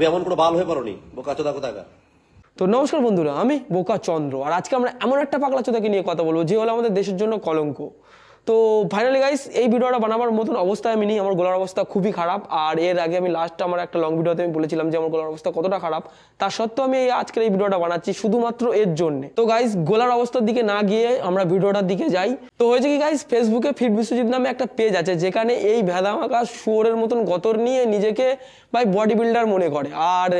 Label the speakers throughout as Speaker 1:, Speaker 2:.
Speaker 1: তুমি এমন কোনো বাল হয়ে পারোনি বোকা চোদা কোথাকার?
Speaker 2: তো নমস্কার বন্ধুরা, আমি বোকা চন্দ্র, আর আজকে আমরা এমন একটা পাগলা চোদাকে নিয়ে কথা বলব, যে হলো আমাদের দেশের জন্য কলঙ্ক। তো ফাইনালি গাইস এই ভিডিওটা বানাবার মতন অবস্থায় আমি নিই। আমার গলার অবস্থা খুবই খারাপ। আর এর আগে আমি লাস্ট আমার একটা লং ভিডিওতে আমি বলেছিলাম যে, আমার গলার অবস্থা কতটা খারাপ। তার সত্ত্বেও আমি এই আজকের এই ভিডিওটা বানাচ্ছি শুধুমাত্র এর জন্য। তো গাইস গলার অবস্থার দিকে না গিয়ে আমরা ভিডিওটার দিকে যাই। তো হয়েছে কি গাইস ফেসবুকে ফিট বিশ্বজিৎ নামে একটা পেজ আছে, যেখানে এই ভেদামাকা শুয়োরের মতন গতর নিয়ে নিজেকে ভাই বডি বিল্ডার মনে করে। আর,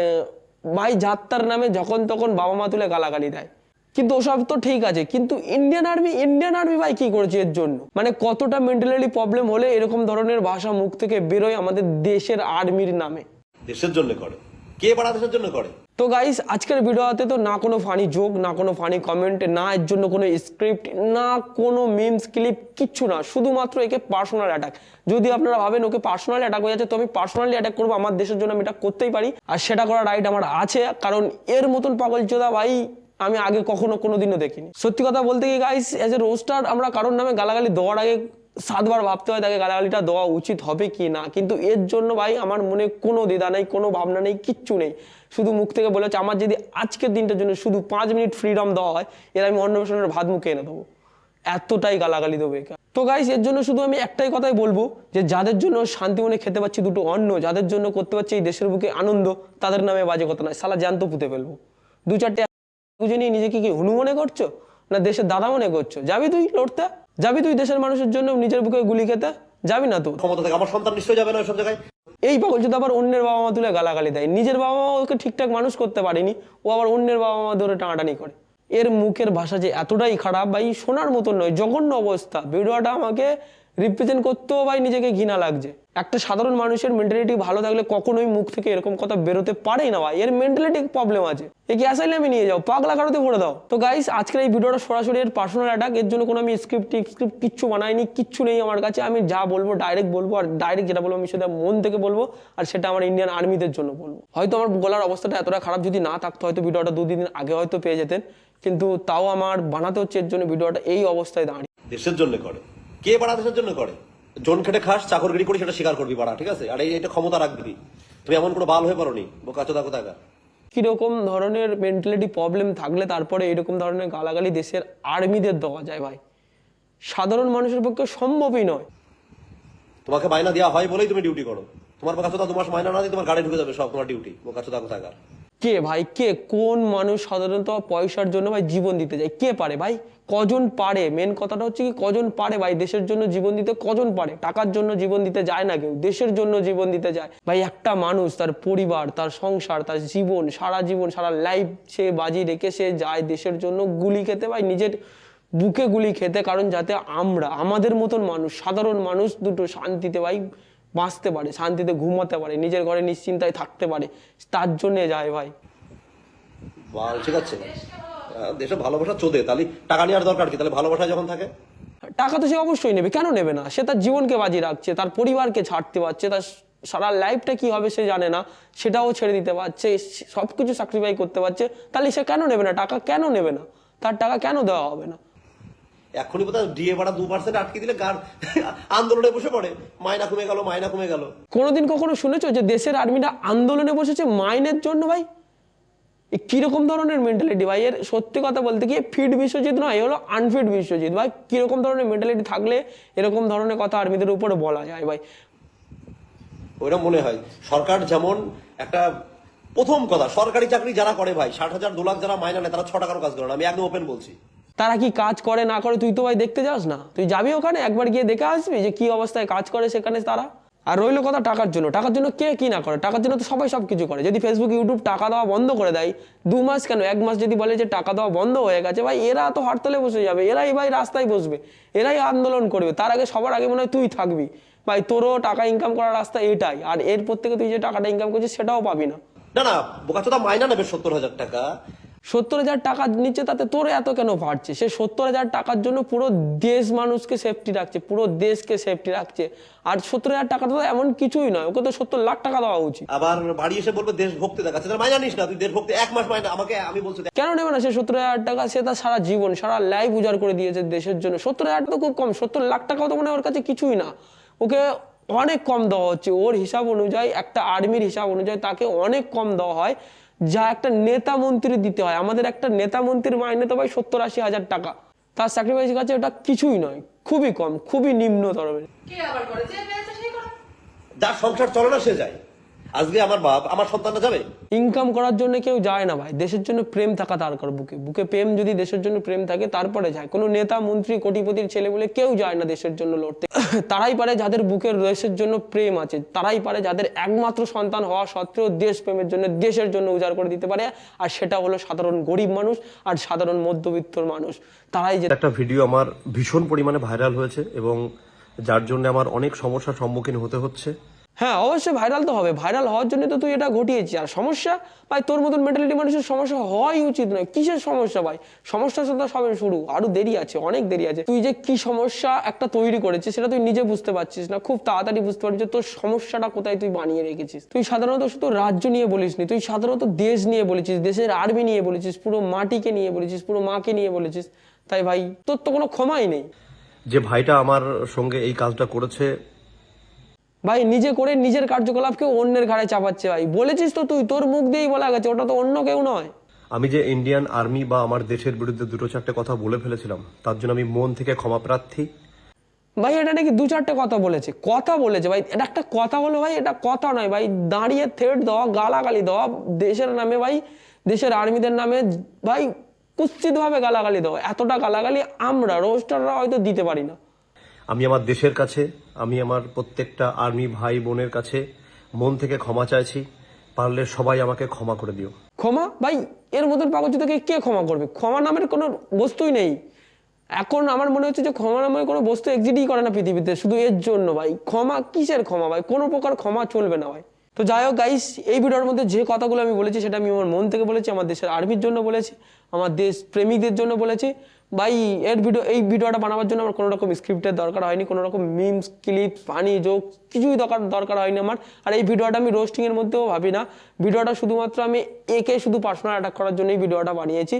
Speaker 2: ভাই যাত্রার নামে যখন তখন বাবা মা তুলে গালাগালি দেয়। কিন্তু ওসব তো ঠিক আছে কিন্তু ইন্ডিয়ান আর্মি ইন্ডিয়ান আর্মি ভাই কি করেছে এর জন্য? মানে কতটা মেন্টালি প্রবলেম হলে এরকম ধরনের ভাষা মুখ থেকে বেরোয় আমাদের দেশের আর্মির নামে?
Speaker 1: দেশের জন্য করে। কে পাড়া দেশের জন্য করে?
Speaker 2: তো গাইস আজকের ভিডিওতে তো না কোনো ফানি জোক না কোনো ফানি কমেন্ট না এর জন্য কোনো স্ক্রিপ্ট না কোনো মিমস ক্লিপ কিচ্ছু না। শুধুমাত্র একে পার্সোনাল অ্যাটাক যদি আপনারা ভাবেন ওকে পার্সোনাল অ্যাটাক হয়ে যাচ্ছে তো আমি পার্সোনালি অ্যাটাক করব। আমার দেশের জন্য আমি এটা করতেই পারি। আর সেটা করার রাইট আমার আছে কারণ এর মতন পাগল চোদা ভাই আমি আগে কখনো কোনোদিনও দেখিনি। সত্যি কথা বলতে কি গাইস এজ এ রোস্টার আমরা কারোর নামে গালাগালি দেওয়ার আগে সাতবার ভাবতে হয় তাকে গালাগালিটা দেওয়া উচিত হবে কি না। কিন্তু এর জন্য ভাই আমার মনে কোনো দ্বিধা নেই, কোনো ভাবনা নেই, কিচ্ছু নেই। শুধু মুখ থেকে বলেছে, আমার যদি আজকের দিনটার জন্য শুধু পাঁচ মিনিট ফ্রিডম দেওয়া হয়, এর আমি অন্নবেষণের ভাত মুখে এনে দেবো। এতটাই গালাগালি দেবো একে। তো গাইস এর জন্য শুধু আমি একটাই কথাই বলব, যে যাদের জন্য শান্তি মনে খেতে পাচ্ছি দুটো অন্ন, যাদের জন্য করতে পারছি এই দেশের বুকে আনন্দ, তাদের নামে বাজে কথা নয়। সালা জ্যান্ত পুঁতে ফেলব। দু চারটে নিয়ে নিজেকে কি হুনু মনে করছ? না দেশের দাদা মনে করছ? যাবি তুই লড়তে? যাবি তুই দেশের মানুষের জন্য নিজের বুকে গুলি খেতে? যাবি না তো
Speaker 1: ক্ষমতা থেকে আমার সন্তান নিশ্চয়ই যাবে না সব জায়গায়।
Speaker 2: এই পাগল যদি আবার অন্যের বাবা মা তুলে গালাগালি দেয় নিজের বাবা মা ওকে ঠিকঠাক মানুষ করতে পারেনি ও আবার অন্যের বাবা মা ধরে টানাটানি করে। এর মুখের ভাষা যে এতটাই খারাপ ভাই শোনার মতন নয় জঘন্য অবস্থা। ভিডিওটা আমাকে রিপ্রেজেন্ট করতেও ভাই নিজেকে ঘৃণা লাগছে। একটা সাধারণ মানুষের মেন্টালিটি ভালো থাকলে কখনোই মুখ থেকে এরকম কথা বেরোতে পারেই না ভাই। এর মেন্টালিটি প্রবলেম আছে। একে আমি নিয়ে যাও, পাগলা কারোতে ভরে দাও। তো গাইস আজকের এই ভিডিওটা সরাসরি এর পার্সোনাল অ্যাটাক এর জন্য কোনো আমি স্ক্রিপ্ট স্ক্রিপ্ট কিচ্ছু বানাইনি, কিচ্ছু নেই আমার কাছে। আমি যা বলব ডাইরেক্ট বলব, আর ডাইরেক্ট যেটা বলব আমি সেটা মন থেকে বলব, আর সেটা আমার ইন্ডিয়ান আর্মিদের জন্য বলব। হয়তো আমার গলার অবস্থাটা এতটা খারাপ যদি না থাকতো, হয়তো ভিডিওটা দুদিন আগে হয়তো পেয়ে যেতেন। কিন্তু তাও আমার বানাতে হচ্ছে, এর জন্য ভিডিওটা এই অবস্থায় দাঁড়িয়ে।
Speaker 1: দেশের জন্য করে। কে পাড়া দেশের জন্য করে? জন খেটে খাস চাকরগিরি করি সেটা স্বীকার করবি পাড়া ঠিক আছে? আর এটা ক্ষমতা রাখবি। তুমি এমন কোনো বাল হয়ে পারোনি বোকা চোদা কোথাকার?
Speaker 2: কীরকম ধরনের মেন্টালিটি প্রবলেম থাকলে তারপরে এরকম ধরনের গালাগালি দেশের আর্মিদের দেওয়া যায় ভাই। সাধারণ মানুষের পক্ষে সম্ভবই নয়।
Speaker 1: তোমাকে মাইনা দেওয়া হয় বলেই তুমি ডিউটি করো। তোমার বোকা চোদা তোমার মাইনা না দিয়ে তোমার গাড়ি ঢুকে যাবে সব তোমার ডিউটি বোকা চোদা কোথাকার?
Speaker 2: কে ভাই? কে? কোন মানুষ সাধারণত পয়সার জন্য ভাই জীবন দিতে যায়? কে পারে ভাই? কজন পারে? মেন কথাটা হচ্ছে কি, কজন পারে ভাই? দেশের জন্য জীবন দিতে কজন পারে? টাকার জন্য জীবন দিতে যায় না কেউ। দেশের জন্য জীবন দিতে যায়। ভাই, একটা মানুষ তার পরিবার, তার সংসার, তার জীবন, সারা জীবন, সারা লাইফ সে বাজি রেখে সে যায় দেশের জন্য গুলি খেতে। ভাই, নিজের বুকে গুলি খেতে। কারণ যাতে আমরা, আমাদের মতন মানুষ, সাধারণ মানুষ দুটো শান্তিতে ভাই বাঁচতে পারে শান্তিতে ঘুমাতে পারে নিজের ঘরে নিশ্চিন্তায় থাকতে পারে তার জন্যে যায় ভাই।
Speaker 1: ঠিক আছে। দেশে ভালোবাসা চোদে তাহলে টাকা নেওয়ার দরকার কি? তাহলে ভালোবাসা যখন থাকে?
Speaker 2: টাকা তো সে অবশ্যই নেবে কেন নেবে না? সে তার জীবনকে বাজি রাখছে তার পরিবারকে ছাড়তে পারছে তার সারা লাইফটা কি হবে সে জানে না সেটাও ছেড়ে দিতে পারছে সব কিছু স্যাক্রিফাই করতে পারছে তাহলে সে কেন নেবে না? টাকা কেন নেবে না? তার টাকা কেন দেওয়া হবে না?
Speaker 1: এখনই বোধহয় ডিএ ভাড়া দু পার্সেন্ট আটকে দিলে গার আন্দোলনে বসে পড়ে। মাইনা কমে গেল মাইনা কমে গেল।
Speaker 2: কোনোদিন কখনো শুনেছো যে দেশের আর্মিরা আন্দোলনে বসেছে মাইনের জন্য ভাই? কীরকম ধরনের মেন্টালিটি ভাই? এর সত্যি কথা বলতে গিয়ে ফিট বিশ্বজিৎ নয় এ হলো আনফিট বিশ্বজিৎ। ভাই কীরকম ধরনের মেন্টালিটি থাকলে এরকম ধরনের কথা আর্মিদের উপরে বলা যায় ভাই?
Speaker 1: ওইটা মনে হয়। সরকার যেমন একটা প্রথম কথা সরকারি চাকরি যারা করে ভাই ষাট হাজার দু লাখ যারা মাইনা নেয় তারা ছ টাকারও কাজ করে না। আমি একদম ওপেন বলছি।
Speaker 2: তারা কি কাজ করে না করে তুই তো ভাই দেখতে যাস না? তুই যাবি ওখানে? একবার গিয়ে দেখে আসবি যে কি অবস্থায় কাজ করে সেখানে তারা। আর রইল কথা টাকার জন্য। টাকার জন্য কে কি না করে? টাকার জন্য তো সবাই সব কিছু করে। যদি ফেসবুক ইউটিউব টাকা দেওয়া বন্ধ করে দেয়, দু মাস কেন? এক মাস যদি বলে যে টাকা দেওয়া বন্ধ হয়ে গেছে, ভাই এরা তো হরতালে বসে যাবে। এরাই ভাই রাস্তায় বসবে। এরাই আন্দোলন করবে। তার আগে সবার আগে মনে হয় তুই থাকবি। ভাই তোরও টাকা ইনকাম করার রাস্তা এটাই। আর এরপর থেকে তুই যে টাকাটা ইনকাম করছিস সেটাও পাবি না।
Speaker 1: না না, বোকাচোদা মাইনা নেবে সত্তর হাজার টাকা।
Speaker 2: সত্তর হাজার টাকা নিচ্ছে তাতে তোর এত কেন ভাড়ছে সে সত্তর হাজার টাকার জন্য পুরো দেশ মানুষকে সেফটি রাখছে পুরো দেশকে সেফটি রাখছে। আর সত্তর হাজার টাকা তো এমন কিছুই নয় ওকে তো সত্তর লাখ টাকা দেওয়া উচিত।
Speaker 1: আবার বাড়ি এসে বলবে দেশ ভক্তি দেখাচ্ছে। মাইনা নিস না তুই দেশ ভক্তি এক মাস মাইনা আমাকে আমি বলছি
Speaker 2: কেন নেবে না সে সত্তর হাজার টাকা? সে তার সারা জীবন সারা লাইফ উজাড় করে দিয়েছে দেশের জন্য। সত্তর হাজার তো খুব কম সত্তর লাখ টাকাও তো মানে ওর কাছে কিছুই না। ওকে অনেক কম দেওয়া হচ্ছে। ওর হিসাব অনুযায়ী একটা আর্মির হিসাব অনুযায়ী তাকে অনেক কম দেওয়া হয়। যা একটা নেতা মন্ত্রী দিতে হয়। আমাদের একটা নেতা মন্ত্রীর মাইনে তো ভাই সত্তর আশি হাজার টাকা। তার স্যাক্রিফাইসের কাছে ওটা কিছুই নয়। খুবই কম, খুবই নিম্ন ধরনের
Speaker 1: যার সংসার চলে না, সে যায়। আজকে আমার বাপ আমার সন্তানটা যাবে?
Speaker 2: ইনকাম করার জন্য কেউ যায় না ভাই। দেশের জন্য প্রেম থাকা দরকার বুকে। বুকে প্রেম যদি দেশের জন্য প্রেম থাকে তারপরে যায়। কোনো নেতা মন্ত্রী কোটিপতির ছেলে বলে কেউ যায় না দেশের জন্য লড়তে। তারাই পারে যাদের বুকের দেশের জন্য প্রেম আছে। তারাই পারে যাদের একমাত্র সন্তান হওয়া সত্ত্বেও দেশ প্রেমের জন্য দেশের জন্য উজাড় করে দিতে পারে। আর সেটা হলো সাধারণ গরিব মানুষ আর সাধারণ মধ্যবিত্তর মানুষ। তারাই যে
Speaker 3: একটা ভিডিও আমার ভীষণ পরিমাণে ভাইরাল হয়েছে এবং যার জন্য আমার অনেক সমস্যার সম্মুখীন হতে হচ্ছে।
Speaker 2: হ্যাঁ অবশ্যই ভাইরাল তো হবে। ভাইরাল হওয়ার জন্য তো তুই এটা ঘটিয়েছিস। আর সমস্যা? ভাই, তোর মতন মেন্টালিটি মানুষের সমস্যা হওয়াই উচিত নয়। কিসের সমস্যা ভাই? সমস্যা সাথে সবে শুরু। আরও দেরি আছে, অনেক দেরি আছে। তুই যে কি সমস্যা একটা তৈরি করেছিস, সেটা তুই নিজে বুঝতে পারছিস না। খুব তাড়াতাড়ি বুঝতে পারছিস তোর সমস্যাটা কোথায় তুই বানিয়ে রেখেছিস। তুই সাধারণত শুধু রাজ্য নিয়ে বলিস নি, তুই সাধারণত দেশ নিয়ে বলেছিস, দেশের আর্মি নিয়ে বলেছিস, পুরো মাটিকে নিয়ে বলেছিস, পুরো মাকে নিয়ে বলেছিস। তাই ভাই, তোর তো কোনো ক্ষমাই নেই।
Speaker 3: যে ভাইটা আমার সঙ্গে এই কাজটা করেছে
Speaker 2: ভাই নিজে করে নিজের কার্যকলাপকে অন্যের ঘাড়ে চাপাচ্ছে ভাই। বলেছিস তো তুই তোর মুখ দিয়েই বলা গেছে ওটা তো অন্য কেউ নয়।
Speaker 3: আমি যে ইন্ডিয়ান আর্মি বা আমার দেশের বিরুদ্ধে দুটো চারটে কথা বলে ফেলেছিলাম তার জন্য আমি মন থেকে ক্ষমা প্রার্থী।
Speaker 2: ভাই এটা নাকি দু চারটে কথা বলেছে কথা বলেছে ভাই। এটা একটা কথা হলো ভাই এটা কথা নয় ভাই। দাঁড়িয়ে থেট দেওয়া গালাগালি দেওয়া দেশের নামে ভাই দেশের আর্মিদের নামে ভাই কুৎসিতভাবে গালাগালি দেওয়া। এতটা গালাগালি আমরা রোস্টাররা হয়তো দিতে পারি না।
Speaker 3: আমি আমার দেশের কাছে, আমি আমার প্রত্যেকটা আর্মি ভাই বোনের কাছে মন থেকে ক্ষমা চাইছি। পারলে সবাই আমাকে ক্ষমা করে দিও।
Speaker 2: ক্ষমা? ভাই, এর মতন পাগলচুদাকে কে ক্ষমা করবে? ক্ষমা নামের কোনো বস্তুই নেই। এখন আমার মনে হচ্ছে যে ক্ষমা নামের কোনো বস্তু এক্সিটই করে না পৃথিবীতে, শুধু এর জন্য ভাই। ক্ষমা কিসের ক্ষমা ভাই? কোনো প্রকার ক্ষমা চলবে না ভাই। তো যাই হোক গাইস এই ভিডিওর মধ্যে যে কথাগুলো আমি বলেছি, সেটা আমি আমার মন থেকে বলেছি, আমার দেশের আর্মির জন্য বলেছি, আমার দেশ প্রেমিকদের জন্য বলেছি। ভাই, এর ভিডিও এই ভিডিওটা বানাবার জন্য আমার কোনো রকম স্ক্রিপ্টের দরকার হয়নি কোনো রকম মিমস ক্লিপ ফানি জোক কিছুই দরকার দরকার হয়নি আমার। আর এই ভিডিওটা আমি রোস্টিং এর মধ্যেও ভাবি না। ভিডিওটা শুধুমাত্র আমি একে শুধু পার্সোনাল অ্যাটাক করার জন্যই ভিডিওটা বানিয়েছি।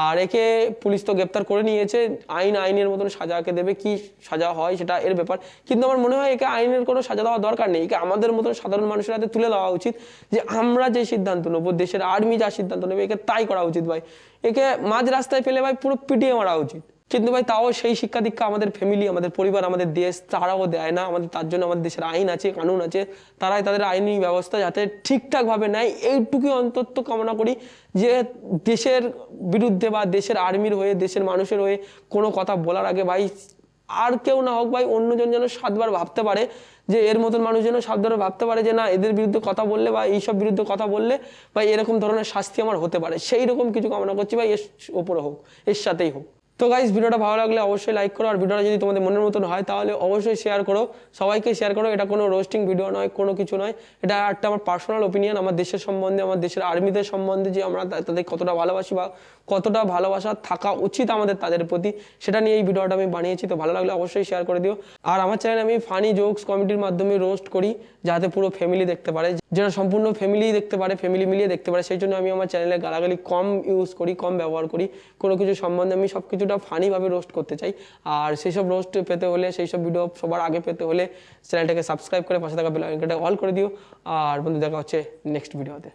Speaker 2: আর একে পুলিশ তো গ্রেপ্তার করে নিয়েছে, আইন আইনের মতন সাজাকে দেবে, কি সাজা হয় সেটা এর ব্যাপার। কিন্তু আমার মনে হয় একে আইনের কোনো সাজা দেওয়া দরকার নেই। একে আমাদের মতন সাধারণ মানুষের হাতে তুলে দেওয়া উচিত যে আমরা যে সিদ্ধান্ত নেব, দেশের আর্মি যা সিদ্ধান্ত নেবে, একে তাই করা উচিত ভাই। একে মাঝ রাস্তায় ফেলে ভাই পুরো পিটিয়ে মারা উচিত। কিন্তু ভাই তাও সেই শিক্ষা দীক্ষা আমাদের ফ্যামিলি আমাদের পরিবার, আমাদের দেশ, তারাও দেয় না। আমাদের তার জন্য আমাদের দেশের আইন আছে, কানুন আছে। তারাই তাদের আইনি ব্যবস্থা যাতে ঠিকঠাকভাবে নেয়। এইটুকুই অন্তত কামনা করি যে দেশের বিরুদ্ধে বা দেশের আর্মির হয়ে, দেশের মানুষের হয়ে কোনো কথা বলার আগে ভাই আর কেউ না হোক ভাই, অন্যজন যেন সাতবার ভাবতে পারে যে এর মতন মানুষ যেন সাতবার ভাবতে পারে যে না, এদের বিরুদ্ধে কথা বললে বা এইসব বিরুদ্ধে কথা বললে বা এরকম ধরনের শাস্তি আমার হতে পারে। সেই রকম কিছু কামনা করছি ভাই, এর ওপরে হোক, এর সাথেই হোক। তো গাইজ ভিডিওটা ভালো লাগলে অবশ্যই লাইক করো আর ভিডিওটা যদি তোমাদের মনের মতন হয় তাহলে অবশ্যই শেয়ার করো। সবাইকে শেয়ার করো। এটা কোনো রোস্টিং ভিডিও নয়, কোনো কিছু নয়। এটা একটা আমার পার্সোনাল ওপিনিয়ন আমার দেশের সম্বন্ধে, আমার দেশের আর্মিদের সম্বন্ধে যে আমরা তাদের কতটা ভালোবাসি বা কতটা ভালোবাসা থাকা উচিত আমাদের তাদের প্রতি, সেটা নিয়ে এই ভিডিওটা আমি বানিয়েছি, তো ভালো লাগলে অবশ্যই শেয়ার করে দিও। আর আমার চ্যানেলে আমি ফানি জোকস কমেডির মাধ্যমে রোস্ট করি, যাতে পুরো ফ্যামিলি দেখতে পারে। যেটা সম্পূর্ণ ফ্যামিলি দেখতে পারে ফ্যামিলি মিলিয়ে দেখতে পারে, সেই জন্য আমি আমার চ্যানেলে গালাগালি কম ইউজ করি, কম ব্যবহার করি। কোনো কিছু সম্বন্ধে আমি সব কিছুটা ফানিভাবে রোস্ট করতে চাই। আর সেই সব রোস্ট পেতে হলে সেই সব ভিডিও সবার আগে পেতে হলে চ্যানেলটাকে সাবস্ক্রাইব করে পাশে থাকা বেল আইকনটা অল করে দিও। আর বন্ধু, দেখা হচ্ছে নেক্সট ভিডিওতে